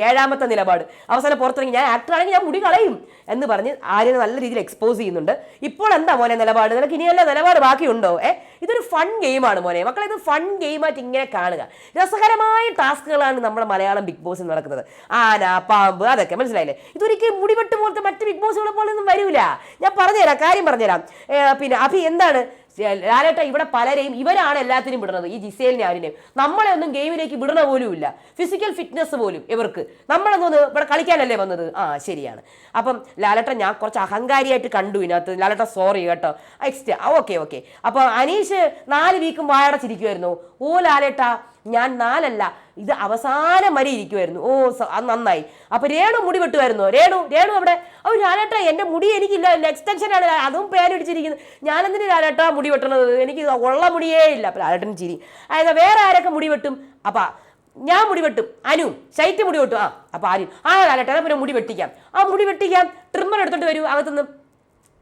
S1: ഏഴാമത്തെ നിലപാട്. അവസാനം പുറത്തിറങ്ങി ഞാൻ ആക്ടർ ആണെങ്കിൽ ഞാൻ മുടി കളയും. എന്ന് പറഞ്ഞ് ആര്യനെ നല്ല രീതിയിൽ എക്സ്പോസ് ചെയ്യുന്നുണ്ട്. ഇപ്പോൾ എന്താ മോനെ നിലപാട്? നിനക്ക് ഇനിയല്ല നിലപാട് ബാക്കിയുണ്ടോ? ഏ ഇതൊരു ഫൺ ഗെയിമാണ് മോനെ. മക്കളെ ഇത് ഫൺ ഗെയിമായിട്ട് ഇങ്ങനെ കാണുക. രസകരമായ ടാസ്കുകളാണ് നമ്മുടെ മലയാളം ബിഗ് ബോസിൽ നടക്കുന്നത്. ആന പാമ്പ് അതൊക്കെ. മനസ്സിലായില്ലേ? ഇതൊരിക്കലും മുടിവെട്ട് പോലത്തെ മറ്റ് ബിഗ് ബോസുകളെ പോലെ ഒന്നും വരില്ല ഞാൻ പറഞ്ഞുതരാം കാര്യം പറഞ്ഞുതരാം. പിന്നെ അഭി എന്താണ്? ലാലേട്ട ഇവിടെ പലരെയും ഇവരാണ് എല്ലാത്തിനും വിടുന്നത് ഈ ജിസേലിനെ ആരിനെയും. നമ്മളെ ഒന്നും ഗെയിമിലേക്ക് വിടണ പോലുമില്ല ഫിസിക്കൽ ഫിറ്റ്നസ് പോലും ഇവർക്ക്. നമ്മളൊന്നും ഇവിടെ കളിക്കാനല്ലേ വന്നത്? ആ ശരിയാണ്. അപ്പം ലാലേട്ട ഞാൻ കുറച്ച് അഹങ്കാരിയായിട്ട് കണ്ടു ഇതിനകത്ത്. ലാലേട്ട സോറി കേട്ടോ. എക്സ്റ്റ് ഓക്കെ ഓക്കെ അപ്പോൾ അനീഷ് നാല് വീക്കും വായടച്ചിരിക്കുമായിരുന്നു ഓ ലാലേട്ട ഞാൻ നാലല്ല. ഇത് അവസാനം വരെ ഇരിക്കുമായിരുന്നു ഓ അത് നന്നായി. അപ്പൊ രേണു മുടി വെട്ടുമായിരുന്നു രേണു രേണു അവിടെ ഓ ലാലേട്ട എന്റെ മുടി എനിക്കില്ല. എക്സ്റ്റൻഷനാണ് അതും പേരടിച്ചിരിക്കുന്നത് ഞാനെന്തിന് ലാലേട്ട മുടി വെട്ടണത്? എനിക്ക് ഉള്ള മുടിയേ ഇല്ല. അപ്പൊ ലാലേട്ടൻ ചിരി. അതായത് വേറെ ആരൊക്കെ മുടി വെട്ടും? അപ്പൊ ഞാൻ മുടി വെട്ടും. അനു ശൈത്യ മുടി വെട്ടും. ആ അപ്പൊ ആരും ആ ലാലേട്ട പിന്നെ മുടി വെട്ടിക്കാം. ആ മുടി വെട്ടിക്കാം. ട്രിമ്മർ എടുത്തിട്ട് വരൂ. അകത്തുനിന്ന്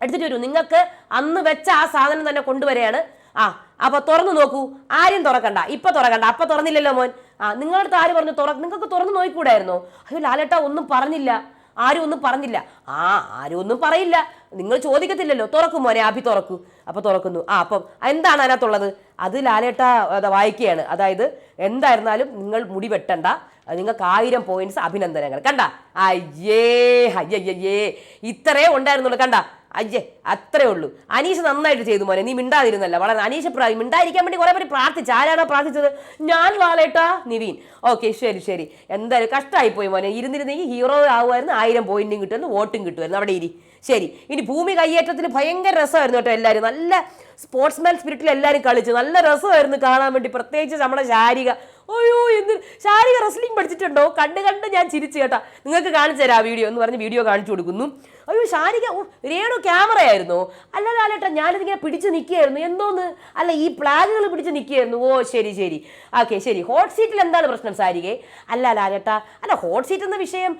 S1: എടുത്തിട്ട് വരൂ. നിങ്ങൾക്ക് അന്ന് വെച്ച ആ സാധനം തന്നെ കൊണ്ടുവരികയാണ്. ആ അപ്പൊ തുറന്നു നോക്കൂ. ആരും തുറക്കണ്ട. ഇപ്പൊ തുറക്കണ്ട. അപ്പൊ തുറന്നില്ലല്ലോ മോൻ. ആ നിങ്ങളടുത്ത് ആര് പറഞ്ഞു തുറ നിങ്ങൾക്ക് തുറന്നു നോക്കിക്കൂടായിരുന്നോ അയ്യോ ലാലേട്ട ഒന്നും പറഞ്ഞില്ല. ആരും ഒന്നും പറഞ്ഞില്ല. ആ ആരും ഒന്നും പറയില്ല. നിങ്ങൾ ചോദിക്കത്തില്ലല്ലോ. തുറക്കും മോനെ അഭി തുറക്കൂ. അപ്പൊ തുറക്കുന്നു. ആ അപ്പം എന്താണ് അതിനകത്തുള്ളത്? അത് ലാലേട്ട വായിക്കുകയാണ്. അതായത് എന്തായിരുന്നാലും നിങ്ങൾ മുടി വെട്ടണ്ട. നിങ്ങൾക്ക് ആയിരം പോയിന്റ്സ് അഭിനന്ദനങ്ങൾ. കണ്ട? അയ്യേ അയ്യയ്യേ ഇത്രേ ഉണ്ടായിരുന്നുള്ളൂ. കണ്ട? അയ്യേ അത്രേ ഉള്ളൂ. അനീഷ് നന്നായിട്ട് ചെയ്തു മോനെ നീ മിണ്ടാതിരുന്നല്ല. വളരെ അനീഷ് മിണ്ടായിരിക്കാൻ വേണ്ടി കുറെ പേര് പ്രാർത്ഥിച്ചു. ആരാണോ പ്രാർത്ഥിച്ചത്? ഞാൻ ലാലേട്ടാ നിവീൻ. ഓക്കെ ശരി ശരി. എന്തായാലും കഷ്ടമായി പോയി മോനെ. ഇരുന്നിരുന്നെങ്കിൽ ഹീറോ ആവുമായിരുന്നു. ആയിരം പോയിന്റും കിട്ടുമായിരുന്നു വോട്ടും കിട്ടുമായിരുന്നു. അവിടെ ഇരി. ശരി. ഇനി ഭൂമി കയ്യേറ്റത്തിൽ ഭയങ്കര രസമായിരുന്നു കേട്ടോ എല്ലാവരും. നല്ല സ്പോർട്സ്മാൻ സ്പിരിറ്റിൽ എല്ലാവരും കളിച്ചു. നല്ല രസമായിരുന്നു കാണാൻ വേണ്ടി. പ്രത്യേകിച്ച് നമ്മുടെ ശാരിക. അയ്യോ എന്ത്? ശാരിക റെസ്ലിംഗ് പഠിച്ചിട്ടുണ്ടോ? കണ്ട് കണ്ട് ഞാൻ ചിരിച്ചു കേട്ടാ. നിങ്ങൾക്ക് കാണിച്ചു തരാം വീഡിയോ എന്ന് പറഞ്ഞ് വീഡിയോ കാണിച്ചു കൊടുക്കുന്നു. അയ്യോ ശാരിക രേണു ക്യാമറയായിരുന്നു. അല്ല ലാലേട്ടാ ഞാനിതിങ്ങനെ പിടിച്ച് നിൽക്കുകയായിരുന്നു എന്തോന്ന്? അല്ല ഈ പ്ലാഗുകൾ പിടിച്ച് നിൽക്കുകയായിരുന്നു ഓ ശരി ശരി. ഓക്കെ ശരി. ഹോട്ട് സീറ്റിൽ എന്താണ് പ്രശ്നം സാരികെ അല്ല ലാലേട്ട അല്ല ഹോട്ട് സീറ്റ് എന്ന വിഷയം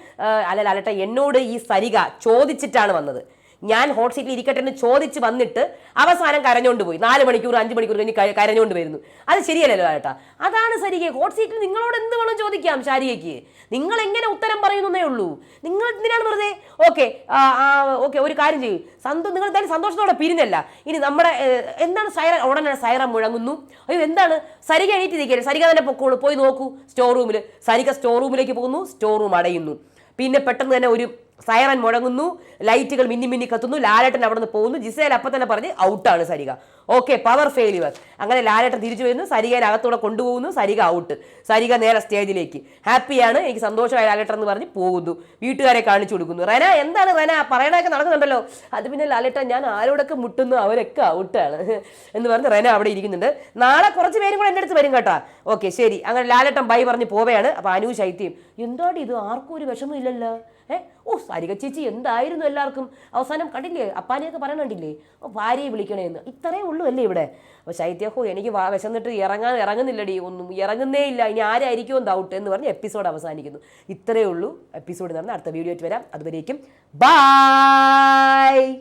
S1: അല്ല ലാലേട്ട എന്നോട് ഈ സരിക ചോദിച്ചിട്ടാണ് വന്നത്. ഞാൻ ഹോട്ട് സീറ്റിൽ ഇരിക്കട്ടെ എന്ന് ചോദിച്ച് വന്നിട്ട് അവസാനം കരഞ്ഞുകൊണ്ട് പോയി. നാല് മണിക്കൂർ അഞ്ച് മണിക്കൂർ കഴിഞ്ഞ് കരഞ്ഞുകൊണ്ട് വരുന്നു അത് ശരിയല്ലല്ലോ ഏട്ടാ. അതാണ് സരികെ ഹോട്ട് സീറ്റിൽ നിങ്ങളോട് എന്ത് വേണം ചോദിക്കാം ശാരികയ്ക്ക്? നിങ്ങൾ എങ്ങനെ ഉത്തരം പറയുന്നേ ഉള്ളൂ. നിങ്ങൾ എന്തിനാണ് വെറുതെ? ഓക്കെ ഓക്കെ ഒരു കാര്യം ചെയ്യൂ. സന്തോ നിങ്ങൾ എന്തായാലും സന്തോഷത്തോടെ പിരിഞ്ഞല്ല. ഇനി നമ്മുടെ എന്താണ് സൈറ ഉടനെ സൈറ മുഴങ്ങുന്നു. അയ്യോ എന്താണ്? സരിക എണീറ്റ് നിൽക്കരുത് സരിക തന്നെ പൊക്കോളൂ പോയി നോക്കൂ. സ്റ്റോർ റൂമിൽ സരിക സ്റ്റോർ റൂമിലേക്ക് പോകുന്നു. സ്റ്റോർ റൂം അടയുന്നു. പിന്നെ പെട്ടെന്ന് തന്നെ ഒരു സൈറൻ മുഴങ്ങുന്നു ലൈറ്റുകൾ മിന്നി മിന്നി കത്തുന്നു ലാലേട്ടൻ അവിടെ നിന്ന് പോകുന്നു. ജിസേൽ അപ്പം തന്നെ പറഞ്ഞ് ഔട്ടാണ് സരിക. Okay power failure. അങ്ങനെ ലാലേട്ടൻ തിരിച്ചു വരുന്നു സരികയിൽ അകത്തൂടെ കൊണ്ടുപോകുന്നു സരിക ഔട്ട്. സരിക നേരെ സ്റ്റേജിലേക്ക്. ഹാപ്പിയാണ് എനിക്ക് സന്തോഷമായ ലാലേട്ടൻ എന്ന് പറഞ്ഞ് പോകുന്നു. വീട്ടുകാരെ കാണിച്ചു കൊടുക്കുന്നു. റെന എന്താണ് റെന? പറയണൊക്കെ നടക്കുന്നുണ്ടല്ലോ. അത് പിന്നെ ലാലേട്ടൻ ഞാൻ ആരോടൊക്കെ മുട്ടുന്നു അവരൊക്കെ ഔട്ടാണ് എന്ന് പറഞ്ഞ് റെന അവിടെ ഇരിക്കുന്നുണ്ട്. നാളെ കുറച്ച് പേരും കൂടെ എന്റെ അടുത്ത് വരും കേട്ടോ. ഓക്കെ ശരി. അങ്ങനെ ലാലേട്ടൻ ബൈ പറഞ്ഞ് പോവുകയാണ്. അപ്പോൾ അനു ശൈത്യം. എന്താടി ഇത്? ആർക്കും ഒരു വിഷമം ഇല്ലല്ലോ. ഏ? ഓ സാരിക ചേച്ചി എന്തായിരുന്നു എല്ലാവർക്കും? അവസാനം കണ്ടില്ലേ? അപ്പാനെയൊക്കെ പറയണണ്ടില്ലേ ഭാര്യയെ വിളിക്കണേന്ന്. ഇത്രയേ ഉള്ളൂ അല്ലേ ഇവിടെ അപ്പോൾ ശൈത്യഹോ എനിക്ക് വാ- വിശന്നിട്ട് ഇറങ്ങാൻ ഇറങ്ങുന്നില്ലടി ഒന്നും ഇറങ്ങുന്നേ ഇല്ല. ഇനി ആരായിരിക്കും ഡൗട്ട് എന്ന് പറഞ്ഞ് എപ്പിസോഡ് അവസാനിക്കുന്നു. ഇത്രയേ ഉള്ളൂ. എപ്പിസോഡ് നടന്ന് അടുത്ത വീഡിയോ ആയിട്ട് വരാം. അതുവരേക്കും ബൈ